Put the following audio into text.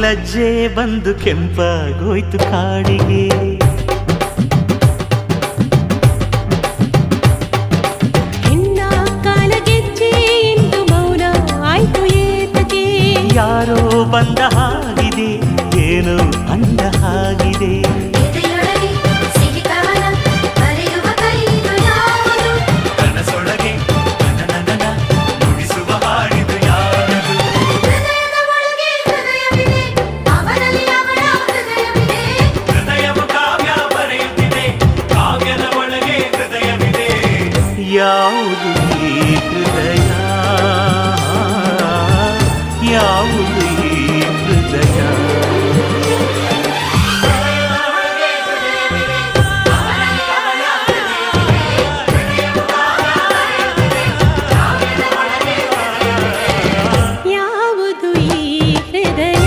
ಲಜ್ಜೆ ಬಂದು ಕೆಂಪಾಗೋಯ್ತು ಕಾಡಿಗೆ. ಮೌನ ಆಯ್ತು ಏತಕ್ಕೆ. ಯಾರೋ ಬಂದ ಹಾಗಿದೆ ಏನೋ ಅಂದ ಹಾಗಿದೆ. ಯಾವುದು ಈ ಹೃದಯ ಯಾವುದು ಈ ಹೃದಯ